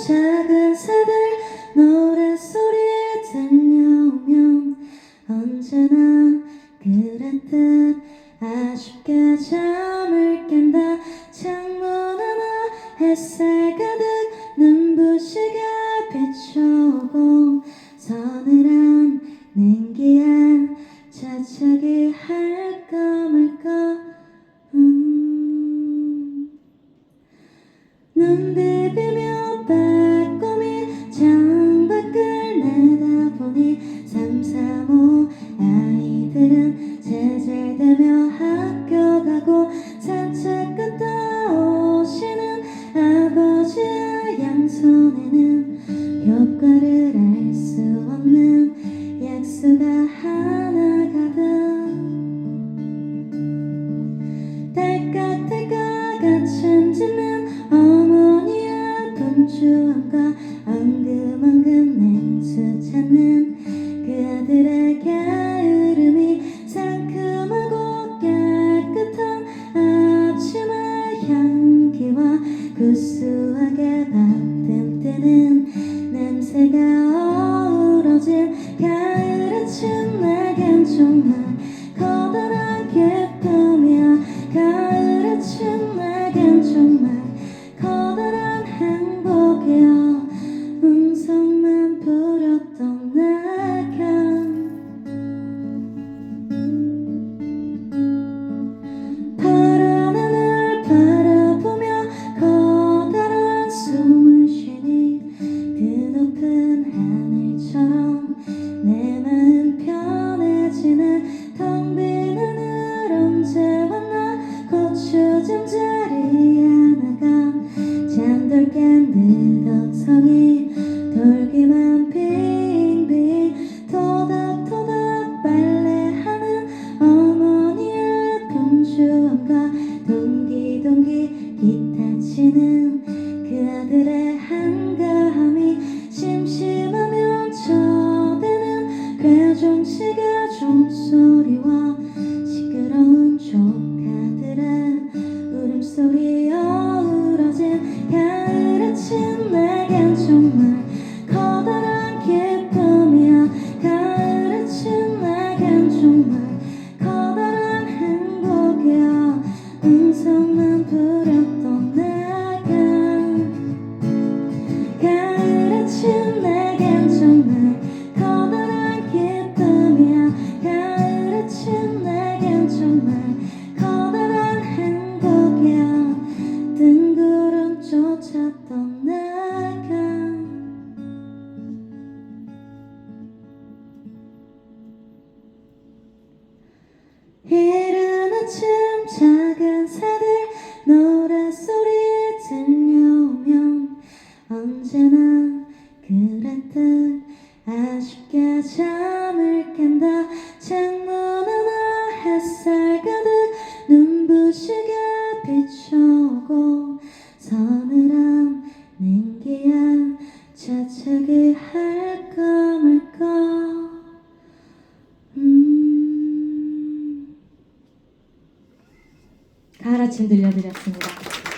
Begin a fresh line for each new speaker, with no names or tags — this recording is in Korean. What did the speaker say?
새들 노랫소리 들려오면 언제나 그랬듯 아쉽게 잠을 깬다 창문 하나 햇살 가득 눈부시게 비춰오고 서늘한 냉기에 차차기 할까 말까 음. 눈 비비며 보니 삼삼오 아이들은 제잘되며 학교 가고 산책 갔다 오시는 아버지의 양손에는 효과를 알 수 없는 약수가 하나 가득. 어머니의 분주함과 엉금엉금 냉 수 찾는 그 아들의 게으름이 상큼하고 깨끗한 아침의 향기와 구수하게 밤뜸뜨는 냄새가 어우러진 가을 아침 내겐 정말 음성 이른 아침 작은 새들 노랫소리 들려오면 언제나 그랬듯 아쉽게 잠을 깬다
하나쯤 들려드렸습니다.